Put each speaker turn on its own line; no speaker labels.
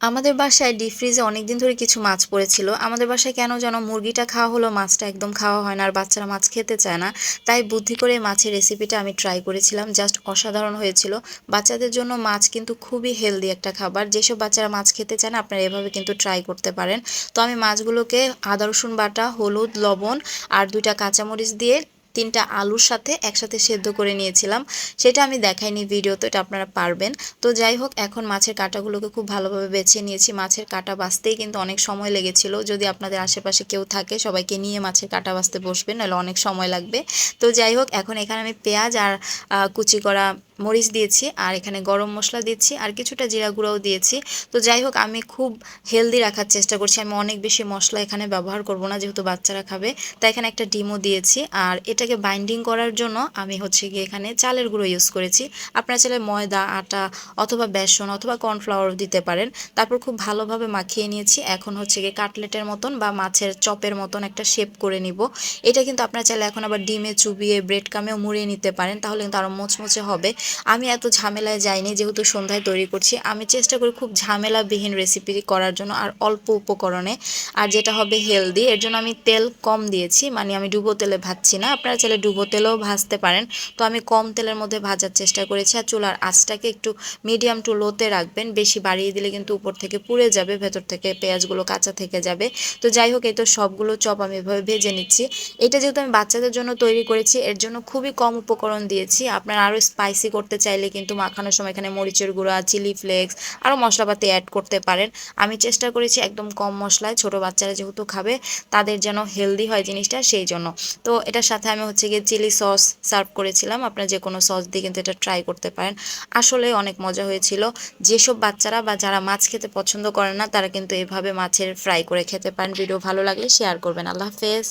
আমাদের বাসায় ডিপ ফ্রিজে অনেকদিন ধরে কিছু মাছ পড়েছিল। আমাদের বাসায় কেন যেন মুরগিটা খাওয়া হলো, মাছটা একদম খাওয়া হয় না আর বাচ্চারা মাছ খেতে চায় না। তাই বুদ্ধি করে মাছের রেসিপিটা আমি ট্রাই করেছিলাম জাস্ট অসাধারণ হয়েছিল। বাচ্চাদের জন্য মাছ কিন্তু খুবই হেলদি একটা খাবার। যেসব বাচ্চারা মাছ খেতে চায় না, আপনারা এভাবে কিন্তু ট্রাই করতে পারেন। তো আমি মাছগুলোকে আদা রসুন বাটা, হলুদ, লবণ আর দুইটা কাঁচামরিচ দিয়ে তিনটা আলুর সাথে একসাথে সেদ্ধ করে নিয়েছিলাম। সেটা আমি দেখাইনি ভিডিওতে এটা আপনারা পারবেন। তো যাই হোক, এখন মাছের কাঁটাগুলোকে খুব ভালোভাবে বেছে নিয়েছি। মাছের কাঁটা বাঁচতেই কিন্তু অনেক সময় লেগেছিল। যদি আপনাদের আশেপাশে কেউ থাকে, সবাইকে নিয়ে মাছের কাঁটা বাঁচতে বসবেন নাহলে অনেক সময় লাগবে। তো যাই হোক, এখন এখানে আমি পেঁয়াজ আর কুচি করা মরিচ দিয়েছি, আর এখানে গরম মশলা দিচ্ছি, আর কিছুটা জিরা গুঁড়াও দিয়েছি। তো যাই হোক, আমি খুব হেলদি রাখার চেষ্টা করছি। আমি অনেক বেশি মশলা এখানে ব্যবহার করব না, যেহেতু বাচ্চারা খাবে। তাই এখানে একটা ডিমও দিয়েছি, আর এটাকে বাইন্ডিং করার জন্য আমি হচ্ছে গিয়ে এখানে চালের গুঁড়ো ইউজ করেছি। আপনারা চাইলে ময়দা, আটা অথবা বেসন অথবা কর্নফ্লাওয়ার দিতে পারেন। তারপর খুব ভালোভাবে মাখিয়ে নিয়েছি। এখন হচ্ছে গিয়ে কাটলেটের মতন বা মাছের চপের মতন একটা শেপ করে নিব। এটা কিন্তু আপনারা চাইলে এখন আবার ডিমে চুবিয়ে ব্রেড কামেও মুড়িয়ে নিতে পারেন, তাহলে কিন্তু আরও মোচমোচে হবে। আমি এত ঝামেলায় যাইনি, যেহেতু সন্ধ্যায় তৈরি করছি, আমি চেষ্টা করি খুব ঝামেলাবিহীন রেসিপি করার জন্য আর অল্প উপকরণে। আর যেটা হবে হেলদি এর জন্য আমি তেল কম দিয়েছি মানে আমি ডুবো তেলে ভাজছি না। আপনারা চাইলে ডুবো তেলেও ভাজতে পারেন। তো আমি কম তেলের মধ্যে ভাজার চেষ্টা করেছি আর চুলার আঁচটাকে একটু মিডিয়াম টু লোতে রাখবেন। বেশি বাড়িয়ে দিলে কিন্তু উপর থেকে পুড়ে যাবে, ভেতর থেকে পেঁয়াজগুলো কাঁচা থেকে যাবে। তো যাই হোক, এই তো সবগুলো চপ আমি এভাবে ভেজে নিচ্ছি। এটা যেহেতু আমি বাচ্চাদের জন্য তৈরি করেছি, এর জন্য খুবই কম উপকরণ দিয়েছি। আপনারা আরও স্পাইসি করতে চাইলে কিন্তু মাখানোর সময় এখানে মরিচের গুঁড়া চিলি ফ্লেক্স আরও মশলাপাতি অ্যাড করতে পারেন। আমি চেষ্টা করেছি একদম কম মশলায়, ছোট বাচ্চারা যেহেতু খাবে, তাদের যেন হেলদি হয় জিনিসটা সেই জন্য। তো এটার সাথে আমি হচ্ছে গিয়ে চিলি সস সার্ভ করেছিলাম, আপনারা যে কোনো সস দিয়ে কিন্তু এটা ট্রাই করতে পারেন। আসলে অনেক মজা হয়েছিল। যেসব বাচ্চারা বা যারা মাছ খেতে পছন্দ করেন না, তারা কিন্তু এভাবে মাছের ফ্রাই করে খেতে পারেন। ভিডিও ভালো লাগলে শেয়ার করবেন। আল্লাহ হাফেজ।